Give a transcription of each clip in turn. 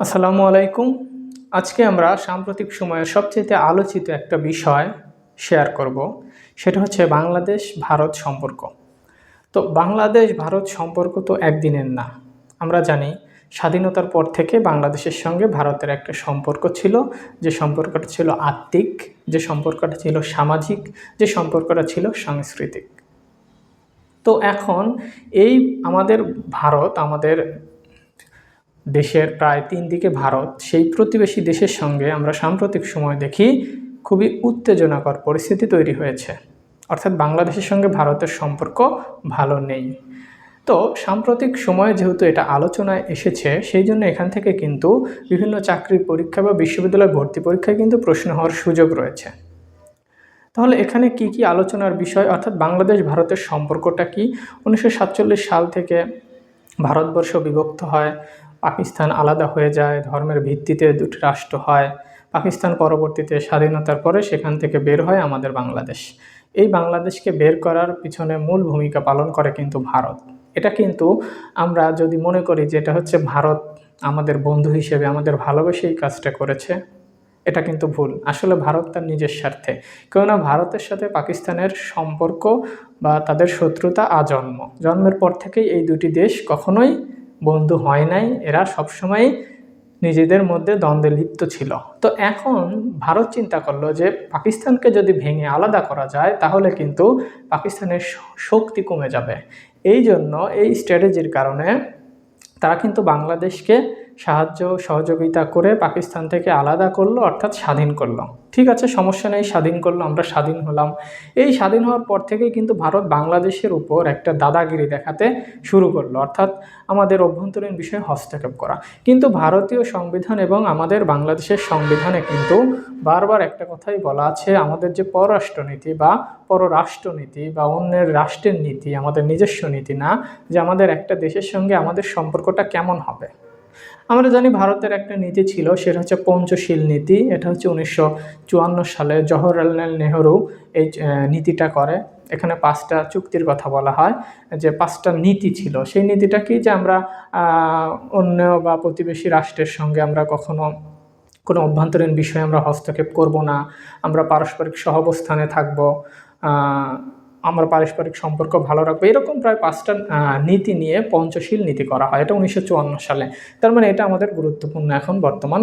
আসসালামু আলাইকুম। আজকে আমরা সাম্প্রতিক সময়ে সবচেয়ে আলোচিত একটা বিষয় শেয়ার করব। সেটা হচ্ছে বাংলাদেশ ভারত সম্পর্ক। তো বাংলাদেশ ভারত সম্পর্ক তো একদিনের না। আমরা জানি স্বাধীনতার পর থেকে বাংলাদেশের সঙ্গে ভারতের একটা সম্পর্ক ছিল। যে সম্পর্কটা ছিল আত্মিক, যে সম্পর্কটা ছিল সামাজিক, যে সম্পর্কটা ছিল সাংস্কৃতিক। তো এখন এই আমাদের ভারত, আমাদের দেশের প্রায় তিন দিকে ভারত, সেই প্রতিবেশী দেশের সঙ্গে আমরা সাম্প্রতিক সময় দেখি খুবই উত্তেজনাকর পরিস্থিতি তৈরি হয়েছে। অর্থাৎ বাংলাদেশের সঙ্গে ভারতের সম্পর্ক ভালো নেই। তো সাম্প্রতিক সময়ে যেহেতু এটা আলোচনায় এসেছে, সেই জন্য এখান থেকে কিন্তু বিভিন্ন চাকরির পরীক্ষা বা বিশ্ববিদ্যালয় ভর্তি পরীক্ষায় কিন্তু প্রশ্ন হওয়ার সুযোগ রয়েছে। তাহলে এখানে কি কি আলোচনার বিষয়? অর্থাৎ বাংলাদেশ, ভারতের সম্পর্কটা কি? উনিশশো সাতচল্লিশ সাল থেকে ভারতবর্ষ বিভক্ত হয়। পাকিস্তান আলাদা হয়ে যায়, ধর্মের ভিত্তিতে দুটি রাষ্ট্র হয়, পাকিস্তান পরবর্তীতে স্বাধীনতার পরে সেখান থেকে বের হয় আমাদের বাংলাদেশ। এই বাংলাদেশকে বের করার পিছনে মূল ভূমিকা পালন করে কিন্তু ভারত। এটা কিন্তু আমরা যদি মনে করি যে এটা হচ্ছে ভারত আমাদের বন্ধু হিসেবে আমাদের ভালোবেসে এই কাজটা করেছে, এটা কিন্তু ভুল। আসলে ভারত তার নিজের স্বার্থে। কেননা ভারতের সাথে পাকিস্তানের সম্পর্ক বা তাদের শত্রুতা আজন্ম। জন্মের পর থেকেই এই দুটি দেশ কখনোই বন্ধু হয় নাই, এরা সবসময় নিজেদের মধ্যে দ্বন্দ্বে লিপ্ত ছিল। তো এখন ভারত চিন্তা করল যে পাকিস্তানকে যদি ভেঙে আলাদা করা যায়, তাহলে কিন্তু পাকিস্তানের শক্তি কমে যাবে। এই জন্য এই স্ট্র্যাটেজির কারণে তারা কিন্তু বাংলাদেশকে সাহায্য সহযোগিতা করে পাকিস্তান থেকে আলাদা করল, অর্থাৎ স্বাধীন করল। ঠিক আছে, সমস্যা নেই, স্বাধীন করল, আমরা স্বাধীন হলাম। এই স্বাধীন হওয়ার পর থেকেই কিন্তু ভারত বাংলাদেশের উপর একটা দাদাগিরি দেখাতে শুরু করল, অর্থাৎ আমাদের অভ্যন্তরীণ বিষয়ে হস্তক্ষেপ করা। কিন্তু ভারতীয় সংবিধান এবং আমাদের বাংলাদেশের সংবিধানে কিন্তু বারবার একটা কথাই বলা আছে, আমাদের যে পররাষ্ট্রনীতি বা পররাষ্ট্রনীতি বা অন্যের রাষ্ট্রের নীতি, আমাদের নিজস্ব নীতি না, যে আমাদের একটা দেশের সঙ্গে আমাদের সম্পর্কটা কেমন হবে। আমরা জানি ভারতের একটা নীতি ছিল, সেটা হচ্ছে পঞ্চশীল নীতি। এটা হচ্ছে উনিশশো চুয়ান্ন সালে জওহরলাল নেহরু এই নীতিটা করে। এখানে পাঁচটা চুক্তির কথা বলা হয়। যে পাঁচটা নীতি ছিল, সেই নীতিটা কি যে আমরা অন্য বা প্রতিবেশী রাষ্ট্রের সঙ্গে আমরা কখনো কোনো অভ্যন্তরীণ বিষয়ে আমরা হস্তক্ষেপ করব না, আমরা পারস্পরিক সহাবস্থানে থাকব আমরা পারস্পরিক সম্পর্ক ভালো রাখব। এরকম প্রায় পাঁচটা নীতি নিয়ে পঞ্চশীল নীতি করা হয়। এটা উনিশশো চুয়ান্ন সালে। তার মানে এটা আমাদের গুরুত্বপূর্ণ এখন বর্তমান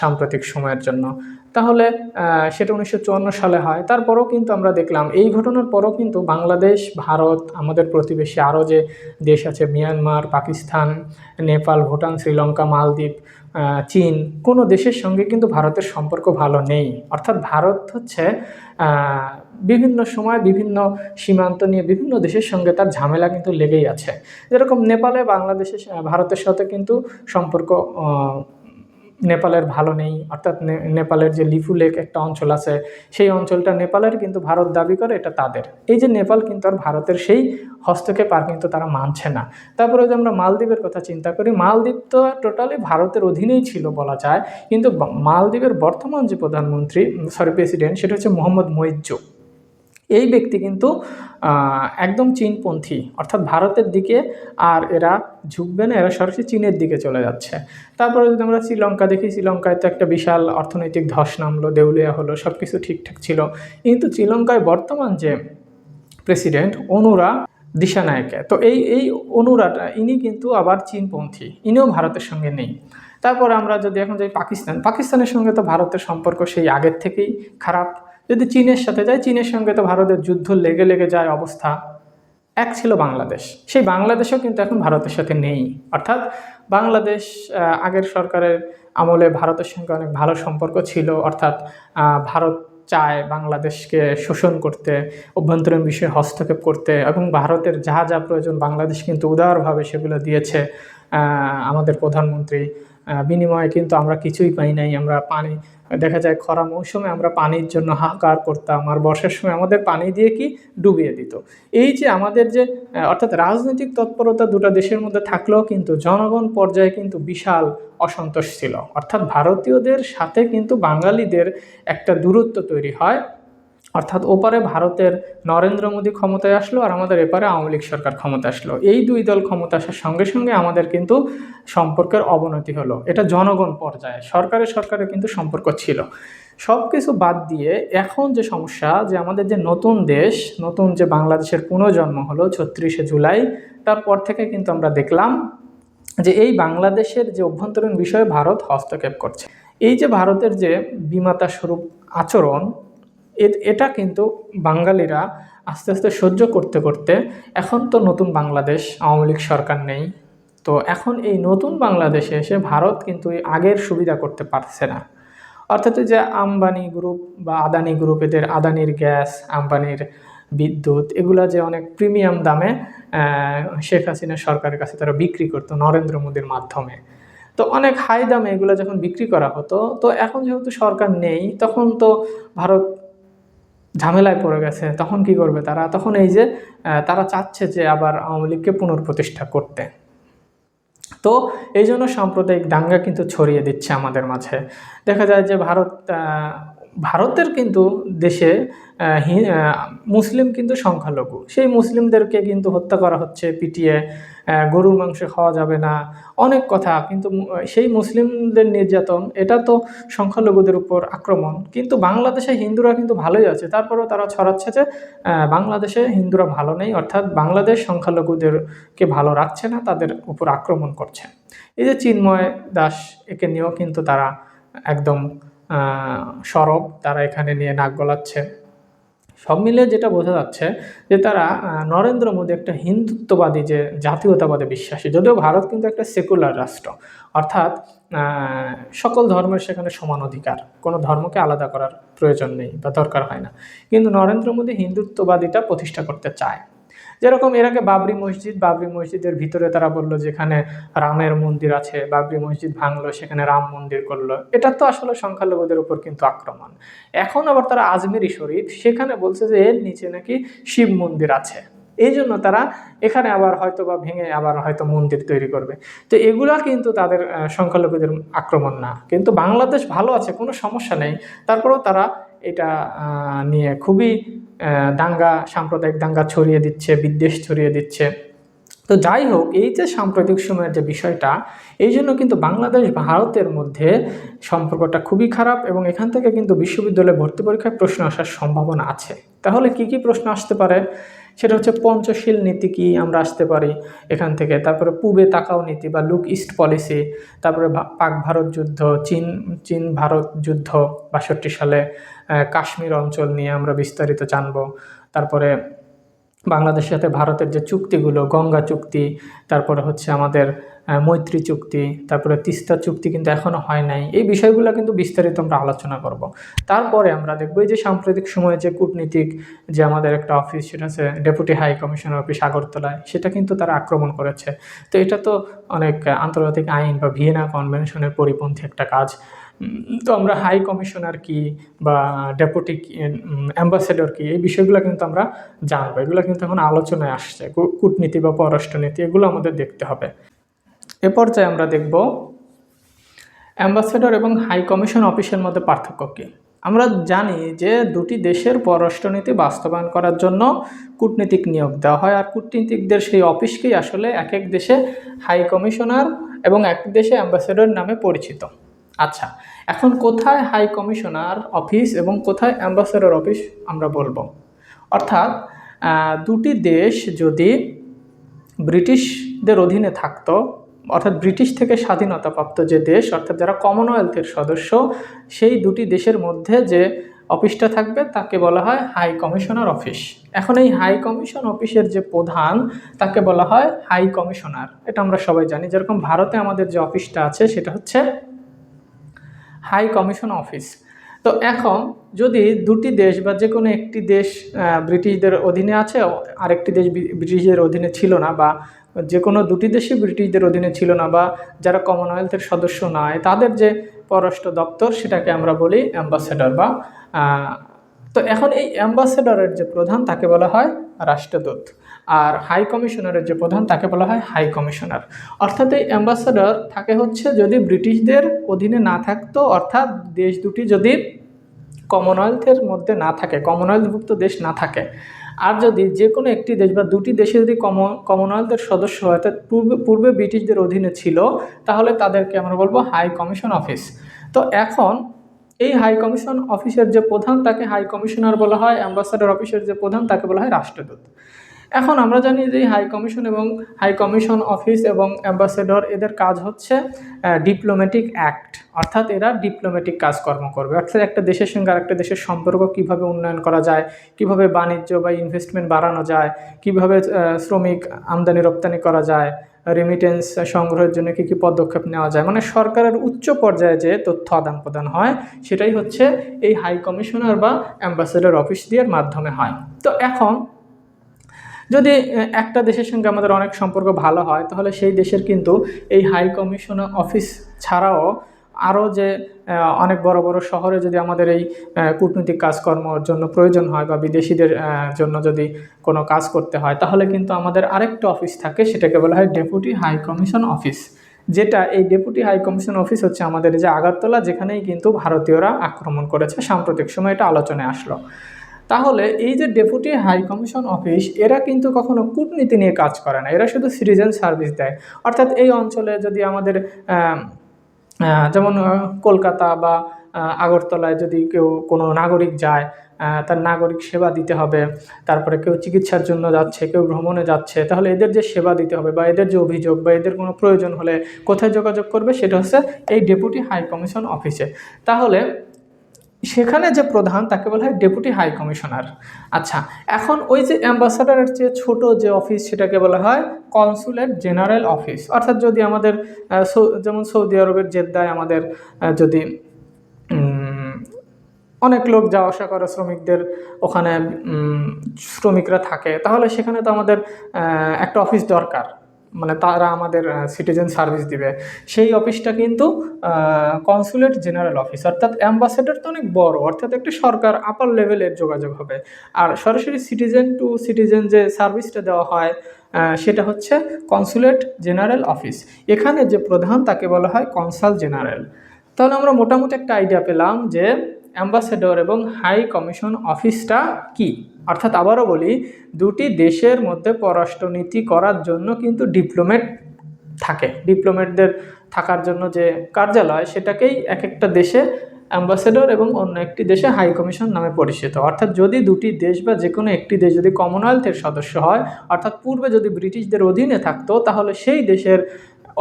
সাম্প্রতিক সময়ের জন্য। তাহলে সেটা উনিশশো চুয়ান্ন সালে হয়। তারপরও কিন্তু আমরা দেখলাম, এই ঘটনার পরও কিন্তু বাংলাদেশ, ভারত, আমাদের প্রতিবেশী আরও যে দেশ আছে, মিয়ানমার, পাকিস্তান, নেপাল, ভুটান, শ্রীলঙ্কা, মালদ্বীপ চীন, কোনো দেশের সঙ্গে কিন্তু ভারতের সম্পর্ক ভালো নেই। অর্থাৎ ভারত হচ্ছে বিভিন্ন সময় বিভিন্ন সীমান্ত নিয়ে বিভিন্ন দেশের সঙ্গে তার ঝামেলা কিন্তু লেগেই আছে। যেরকম নেপালে বাংলাদেশের ভারতের সাথে কিন্তু সম্পর্ক নেপালের ভালো নেই, অর্থাৎ নেপালের যে লিফু লেক একটা অঞ্চল আছে, সেই অঞ্চলটা নেপালের কিন্তু ভারত দাবি করে, এটা তাদের। এই যে নেপাল কিন্তু আর ভারতের সেই হস্তক্ষেপ আর কিন্তু তারা মানছে না। তারপরে যদি আমরা মালদ্বীপের কথা চিন্তা করি, মালদ্বীপ তো টোটালি ভারতের অধীনেই ছিল বলা যায়, কিন্তু মালদ্বীপের বর্তমান যে প্রধানমন্ত্রী সরি প্রেসিডেন্ট সেটা হচ্ছে মোহাম্মদ মৈজ্জু এই ব্যক্তি কিন্তু একদম চীনপন্থী। অর্থাৎ ভারতের দিকে আর এরা ঝুঁকবে না, এরা সরাসরি চীনের দিকে চলে যাচ্ছে। তারপরে যদি আমরা শ্রীলঙ্কা দেখি, শ্রীলঙ্কায় তো একটা বিশাল অর্থনৈতিক ধস নামলো, দেউলিয়া হলো সব কিছু ঠিকঠাক ছিল। কিন্তু শ্রীলঙ্কায় বর্তমান যে প্রেসিডেন্ট, অনুরা দিশানায়কে, তো এই এই অনুরাটা, ইনি কিন্তু আবার চীনপন্থী, ইনিও ভারতের সঙ্গে নেই। তারপর আমরা যদি এখন যাই পাকিস্তান, পাকিস্তানের সঙ্গে তো ভারতের সম্পর্ক সেই আগের থেকেই খারাপ। যদি চীনের সাথে যায়, চীনের সঙ্গে তো ভারতের যুদ্ধ লেগে লেগে যায় অবস্থা। এক ছিল বাংলাদেশ। সেই বাংলাদেশও কিন্তু এখন ভারতের সাথে নেই। অর্থাৎ বাংলাদেশ আগের সরকারের আমলে ভারতের সঙ্গে অনেক ভালো সম্পর্ক ছিল। অর্থাৎ ভারত চায় বাংলাদেশকে শোষণ করতে, অভ্যন্তরীণ বিষয়ে হস্তক্ষেপ করতে এবং ভারতের যা যা প্রয়োজন বাংলাদেশ কিন্তু উদারভাবে সেগুলো দিয়েছে আমাদের প্রধানমন্ত্রী বিনিময়ে কিন্তু আমরা কিছুই পাই নাই। আমরা পানি, দেখা যায় খরা মৌসুমে আমরা পানির জন্য হাহাকার করতাম আর বর্ষার সময় আমাদের পানি দিয়ে কি ডুবিয়ে দিত। এই যে আমাদের যে অর্থাৎ রাজনৈতিক তৎপরতা দুটো দেশের মধ্যে থাকলেও কিন্তু জনগণ পর্যায়ে কিন্তু বিশাল অসন্তোষ ছিল। অর্থাৎ ভারতীয়দের সাথে কিন্তু বাঙালিদের একটা দূরত্ব তৈরি হয়। অর্থাৎ ওপারে ভারতের নরেন্দ্র মোদী ক্ষমতায় আসলো আর আমাদের এপারে আওয়ামী লীগ সরকার ক্ষমতা আসলো। এই দুই দল ক্ষমতা আসার সঙ্গে সঙ্গে আমাদের কিন্তু সম্পর্কের অবনতি হলো। এটা জনগণ পর্যায়ে সরকারের সরকারে কিন্তু সম্পর্ক ছিল। সব কিছু বাদ দিয়ে এখন যে সমস্যা যে আমাদের যে নতুন দেশ, নতুন যে বাংলাদেশের পুনর্জন্ম হলো ছত্রিশে জুলাই, তারপর থেকে কিন্তু আমরা দেখলাম যে এই বাংলাদেশের যে অভ্যন্তরীণ বিষয়ে ভারত হস্তক্ষেপ করছে। এই যে ভারতের যে বিমাতা স্বরূপ আচরণ এটা কিন্তু বাঙালিরা আস্তে আস্তে সহ্য করতে করতে এখন তো নতুন বাংলাদেশ আওয়ামী লীগ সরকার নেই। তো এখন এই নতুন বাংলাদেশে এসে ভারত কিন্তু এই আগের সুবিধা করতে পারছে না। অর্থাৎ যে আম্বানি গ্রুপ বা আদানি গ্রুপ, এদের আদানির গ্যাস, আম্বানির বিদ্যুৎ, এগুলা যে অনেক প্রিমিয়াম দামে শেখ হাসিনা সরকারের কাছে তারা বিক্রি করতো নরেন্দ্র মোদীর মাধ্যমে। তো অনেক হাই দামে এগুলো যখন বিক্রি করা হতো, তো এখন যেহেতু সরকার নেই, তখন তো ভারত ঝামেলায় পড়ে গেছে, তখন কি করবে তারা? তখন এই যে তারা চাচ্ছে যে আবার আওয়ামী লীগকে পুনর্প্রতিষ্ঠা করতে। তো এই জন্য সাম্প্রদায়িক দাঙ্গা কিন্তু ছড়িয়ে দিচ্ছে আমাদের মাঝে। দেখা যায় যে ভারত ভারতের কিন্তু দেশে মুসলিম কিন্তু সংখ্যালঘু। সেই মুসলিমদেরকে কিন্তু হত্যা করা হচ্ছে, পিটিয়ে গরুর মাংস খাওয়া যাবে না, অনেক কথা। কিন্তু সেই মুসলিমদের নির্যাতন, এটা তো সংখ্যালঘুদের উপর আক্রমণ। কিন্তু বাংলাদেশে হিন্দুরা কিন্তু ভালোই আছে। তারপরেও তারা ছড়াচ্ছে যে বাংলাদেশে হিন্দুরা ভালো নেই, অর্থাৎ বাংলাদেশ সংখ্যালঘুদেরকে ভালো রাখছে না, তাদের উপর আক্রমণ করছে। এই যে চিন্ময় দাস, একে নিয়েও কিন্তু তারা একদম সরব তারা এখানে নিয়ে নাক গলাচ্ছে। সব মিলে যেটা বোঝা যাচ্ছে যে তারা নরেন্দ্র মোদী একটা হিন্দুত্ববাদী যে জাতীয়তাবাদে বিশ্বাসী, যদিও ভারত কিন্তু একটা সেকুলার রাষ্ট্র। অর্থাৎ সকল ধর্মের সেখানে সমান অধিকার, কোনো ধর্মকে আলাদা করার প্রয়োজন নেই বা দরকার হয় না। কিন্তু নরেন্দ্র মোদী হিন্দুত্ববাদীটা প্রতিষ্ঠা করতে চায়। যেরকম এর আগে বাবরি মসজিদ, বাবরি মসজিদের ভিতরে তারা বলল যেখানে রামের মন্দির আছে, বাবরি মসজিদ ভাঙলো, সেখানে রাম মন্দির করল। এটা তো আসলে সংখ্যালঘুদের উপর কিন্তু আক্রমণ। এখন আবার তারা আজমেরি শরীফ, সেখানে বলছে যে এর নিচে নাকি শিব মন্দির আছে। এই জন্য তারা এখানে আবার হয়তো বা ভেঙে আবার হয়তো মন্দির তৈরি করবে। তো এগুলা কিন্তু তাদের সংখ্যালঘুদের আক্রমণ না। কিন্তু বাংলাদেশ ভালো আছে, কোনো সমস্যা নেই। তারপরেও তারা এটা নিয়ে খুবই দাঙ্গা সাম্প্রদায়িক দাঙ্গা ছড়িয়ে দিচ্ছে বিদ্বেষ ছড়িয়ে দিচ্ছে। তো যাই হোক, এই যে সাম্প্রতিক সময়ের যে বিষয়টা, এই জন্য কিন্তু বাংলাদেশ ভারতের মধ্যে সম্পর্কটা খুবই খারাপ এবং এখান থেকে কিন্তু বিশ্ববিদ্যালয়ে ভর্তি পরীক্ষায় প্রশ্ন আসার সম্ভাবনা আছে। তাহলে কি কি প্রশ্ন আসতে পারে? সেটা হচ্ছে পঞ্চশীল নীতি কি আমরা আসতে পারি এখান থেকে? তারপরে পূবে তাকাও নীতি বা লুক ইস্ট পলিসি, তারপরে পাক ভারত যুদ্ধ, চীন চীন ভারত যুদ্ধ, বাষট্টি সালে কাশ্মীর অঞ্চল নিয়ে আমরা বিস্তারিত জানব। তারপরে বাংলাদেশের সাথে ভারতের যে চুক্তিগুলো, গঙ্গা চুক্তি, তারপরে হচ্ছে আমাদের মৈত্রী চুক্তি, তারপরে তিস্তা চুক্তি কিন্তু এখনও হয় নাই। এই বিষয়গুলো কিন্তু বিস্তারিত আমরা আলোচনা করব। তারপরে আমরা দেখব যে সাম্প্রতিক সময়ে যে কূটনীতিক যে আমাদের একটা অফিস, সেটা আছে ডেপুটি হাই কমিশনার অফিস আগরতলায়, সেটা কিন্তু তারা আক্রমণ করেছে। তো এটা তো অনেক আন্তর্জাতিক আইন বা ভিয়েনা কনভেনশনের পরিপন্থী একটা কাজ। তো আমরা হাই কমিশনার কি বা ডেপুটি অ্যাম্বাসেডর কি, এই বিষয়গুলো কিন্তু আমরা জানব। এগুলো কিন্তু এখন আলোচনায় আসছে। কূটনীতি বা পররাষ্ট্রনীতি, এগুলো আমাদের দেখতে হবে। এ পর্যায়ে আমরা দেখব অ্যাম্বাসেডর এবং হাই কমিশন অফিসের মধ্যে পার্থক্য কী। আমরা জানি যে দুটি দেশের পররাষ্ট্রনীতি বাস্তবায়ন করার জন্য কূটনীতিক নিয়োগ দেওয়া হয়, আর কূটনীতিকদের সেই অফিসকেই আসলে এক এক দেশে হাই কমিশনার এবং এক দেশে অ্যাম্বাসেডর নামে পরিচিত। আচ্ছা এখন কোথায় হাই কমিশনার অফিস এবং কোথায় অ্যাম্বাসেডর অফিস আমরা বলব? অর্থাৎ দুটি দেশ যদি ব্রিটিশদের অধীনে থাকতো, অর্থাৎ ব্রিটিশ থেকে স্বাধীনতাপ্রাপ্ত যে দেশ, অর্থাৎ যারা কমনওয়েলথের সদস্য, সেই দুটি দেশের মধ্যে যে অফিসটা থাকবে, তাকে বলা হয় হাই কমিশনার অফিস এখন এই হাই কমিশন অফিসের যে প্রধান, তাকে বলা হয় হাই কমিশনার এটা আমরা সবাই জানি। যেরকম ভারতে আমাদের যে অফিসটা আছে, সেটা হচ্ছে হাই কমিশন অফিস তো এখন যদি দুটি দেশ বা যে কোনো একটি দেশ ব্রিটিশদের অধীনে আছে, আরেকটি দেশ ব্রিটিশদের অধীনে ছিল না বা যে কোনো দুটি দেশই ব্রিটিশদের অধীনে ছিল না বা যারা কমনওয়েলথের সদস্য নয়, তাদের যে পররাষ্ট্র দপ্তর, সেটাকে আমরা বলি অ্যাম্বাসেডর বা তো এখন এই অ্যাম্বাসেডরের যে প্রধান তাকে বলা হয় রাষ্ট্রদূত। আর হাই কমিশনারের যে প্রধান তাকে বলা হয় হাই কমিশনার। অর্থাৎ এই অ্যাম্বাসেডর থাকে হচ্ছে যদি ব্রিটিশদের অধীনে না থাকতো, অর্থাৎ দেশ দুটি যদি কমনওয়েলথের মধ্যে না থাকে, কমনওয়েলথভুক্ত দেশ না থাকে। আর যদি যে কোনো একটি দেশ বা দুটি দেশে যদি কমন, কমনওয়েলথের সদস্য হয়, অর্থাৎ পূর্বে পূর্বে ব্রিটিশদের অধীনে ছিল, তাহলে তাদেরকে আমরা বলব হাই কমিশন অফিস। তো এখন এই হাই কমিশন অফিসের যে প্রধান তাকে হাই কমিশনার বলা হয় অ্যাম্বাসাডার অফিসের যে প্রধান তাকে বলা হয় রাষ্ট্রদূত। এখন আমরা জানি যে হাই কমিশন এবং হাই কমিশন অফিস এবং অ্যাম্বাসেডর এদের কাজ হচ্ছে ডিপ্লোম্যাটিক অ্যাক্ট অর্থাৎ এরা ডিপ্লোম্যাটিক কাজকর্ম করবে। অর্থাৎ একটা দেশের সঙ্গে আরেকটা দেশের সম্পর্ক কীভাবে উন্নয়ন করা যায়, কীভাবে বাণিজ্য বা ইনভেস্টমেন্ট বাড়ানো যায়, কীভাবে শ্রমিক আমদানি রপ্তানি করা যায় রেমিটেন্স সংগ্রহের জন্য কী কী পদক্ষেপ নেওয়া যায়? মানে সরকারের উচ্চ পর্যায়ে যে তথ্য আদান প্রদান হয়, সেটাই হচ্ছে এই হাই কমিশনার বা অ্যাম্বাসেডার অফিস দিয়ে মাধ্যমে হয়। তো এখন, যদি একটা দেশের সঙ্গে আমাদের অনেক সম্পর্ক ভালো হয়, তাহলে সেই দেশের কিন্তু এই হাই কমিশনার অফিস ছাড়াও আরও যে অনেক বড় বড় শহরে যদি আমাদের এই কূটনৈতিক কাজকর্মর জন্য প্রয়োজন হয় বা বিদেশিদের জন্য যদি কোনো কাজ করতে হয়, তাহলে কিন্তু আমাদের আরেকটা অফিস থাকে, সেটাকে বলা হয় ডেপুটি হাই কমিশন অফিস। যেটা এই ডেপুটি হাই কমিশন অফিস হচ্ছে আমাদের যে আগারতলা, যেখানেই কিন্তু ভারতীয়রা আক্রমণ করেছে, সাম্প্রতিক সময় এটা আলোচনায় আসলো। তাহলে এই যে ডেপুটি হাই কমিশন অফিস, এরা কিন্তু কখনো কূটনীতি নিয়ে কাজ করে না, এরা শুধু সিটিজেন সার্ভিস দেয়। অর্থাৎ এই অঞ্চলে যদি আমাদের যেমন কলকাতা বা আগরতলায় যদি কেউ কোনো নাগরিক যায় তার নাগরিক সেবা দিতে হবে, তারপরে কেউ চিকিৎসার জন্য যাচ্ছে, কেউ ভ্রমণে যাচ্ছে, তাহলে এদের যে সেবা দিতে হবে বা এদের যে অভিযোগ বা এদের কোনো প্রয়োজন হলে কোথায় যোগাযোগ করবে সেটা হচ্ছে এই ডেপুটি হাই কমিশন অফিসে। তাহলে সেখানে যে প্রধান, তাকে বলা হয় ডেপুটি হাই কমিশনার আচ্ছা এখন ওই যে অ্যাম্বাসাডারের যে ছোট যে অফিস সেটাকে বলা হয় কনসুলেট জেনারেল অফিস অর্থাৎ যদি আমাদের যেমন সৌদি আরবের জেদ্দায় আমাদের যদি অনেক লোক যাওয়া আসা করে শ্রমিকদের ওখানে শ্রমিকরা থাকে, তাহলে সেখানে তো আমাদের একটা অফিস দরকার। মানে তারা আমাদের সিটিজেন সার্ভিস দিবে। সেই অফিসটা কিন্তু কনসুলেট জেনারেল অফিস অর্থাৎ অ্যাম্বাসেডার তো অনেক বড়, অর্থাৎ একটি সরকার আপার লেভেলের যোগাযোগ হবে। আর সরাসরি সিটিজেন টু সিটিজেন যে সার্ভিসটা দেওয়া হয় সেটা হচ্ছে কনসুলেট জেনারেল অফিস এখানে যে প্রধান, তাকে বলা হয় কনসাল জেনারেল তাহলে আমরা মোটামুটি একটা আইডিয়া পেলাম যে অ্যাম্বাসেডর এবং হাই কমিশন অফিসটা কি? অর্থাৎ আবারও বলি, দুটি দেশের মধ্যে পররাষ্ট্রনীতি করার জন্য কিন্তু ডিপ্লোমেট থাকে। ডিপ্লোমেটদের থাকার জন্য যে কার্যালয়, সেটাকেই এক একটা দেশে অ্যাম্বাসেডর এবং অন্য একটি দেশে হাই কমিশন নামে পরিচিত। অর্থাৎ যদি দুটি দেশ বা যে কোনো একটি দেশ যদি কমনওয়েলথের সদস্য হয়, অর্থাৎ পূর্বে যদি ব্রিটিশদের অধীনে থাকতো, তাহলে সেই দেশের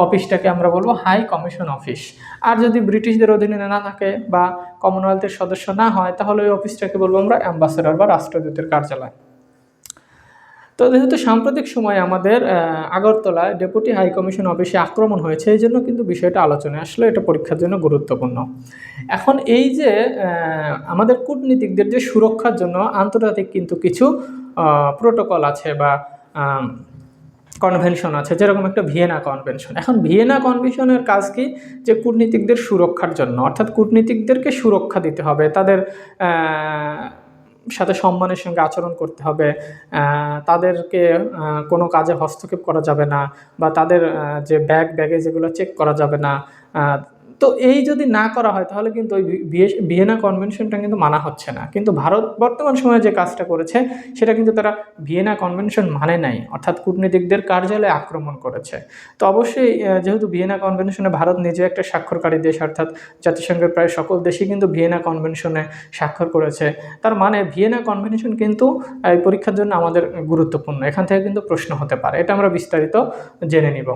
অফিসটাকে আমরা বলব হাই কমিশন অফিস আর যদি ব্রিটিশদের অধীনে না থাকে বা কমনওয়েলথের সদস্য না হয়, তাহলে ওই অফিসটাকে বলব আমরা অ্যাম্বাসেডর বা রাষ্ট্রদূতের কার্যালয় তো যেহেতু সাম্প্রতিক সময়ে আমাদের আগরতলায় ডেপুটি হাই কমিশন অফিসে আক্রমণ হয়েছে, এই জন্য কিন্তু বিষয়টা আলোচনায় আসলে এটা পরীক্ষার জন্য গুরুত্বপূর্ণ। এখন এই যে আমাদের কূটনীতিকদের যে সুরক্ষার জন্য আন্তর্জাতিক কিন্তু কিছু প্রোটোকল আছে বা কনভেনশন আছে, যেরকম একটা ভিয়েনা কনভেনশন এখন ভিয়েনা কনভেনশনের কাজ কি? যে কূটনীতিকদের সুরক্ষার জন্য, অর্থাৎ কূটনীতিকদেরকে সুরক্ষা দিতে হবে, তাদের সাথে সম্মানের সঙ্গে আচরণ করতে হবে তাদেরকে কোনো কাজে হস্তক্ষেপ করা যাবে না, বা তাদের যে ব্যাগ ব্যাগে যেগুলো চেক করা যাবে না তো এই যদি না করা হয়, তাহলে কিন্তু ওই ভিয়েনা কনভেনশনটা কিন্তু মানা হচ্ছে না। কিন্তু ভারত বর্তমান সময়ে যে কাজটা করেছে, সেটা কিন্তু তারা ভিয়েনা কনভেনশন মানে নাই, অর্থাৎ কূটনীতিকদের কার্যালয়ে আক্রমণ করেছে। তো অবশ্যই যেহেতু ভিয়েনা কনভেনশনে ভারত নিজে একটা স্বাক্ষরকারী দেশ, অর্থাৎ জাতিসংঘের প্রায় সকল দেশই কিন্তু ভিয়েনা কনভেনশনে স্বাক্ষর করেছে, তার মানে ভিয়েনা কনভেনশন কিন্তু এই পরীক্ষার জন্য আমাদের গুরুত্বপূর্ণ। এখান থেকে কিন্তু প্রশ্ন হতে পারে, এটা আমরা বিস্তারিত জেনে নিব।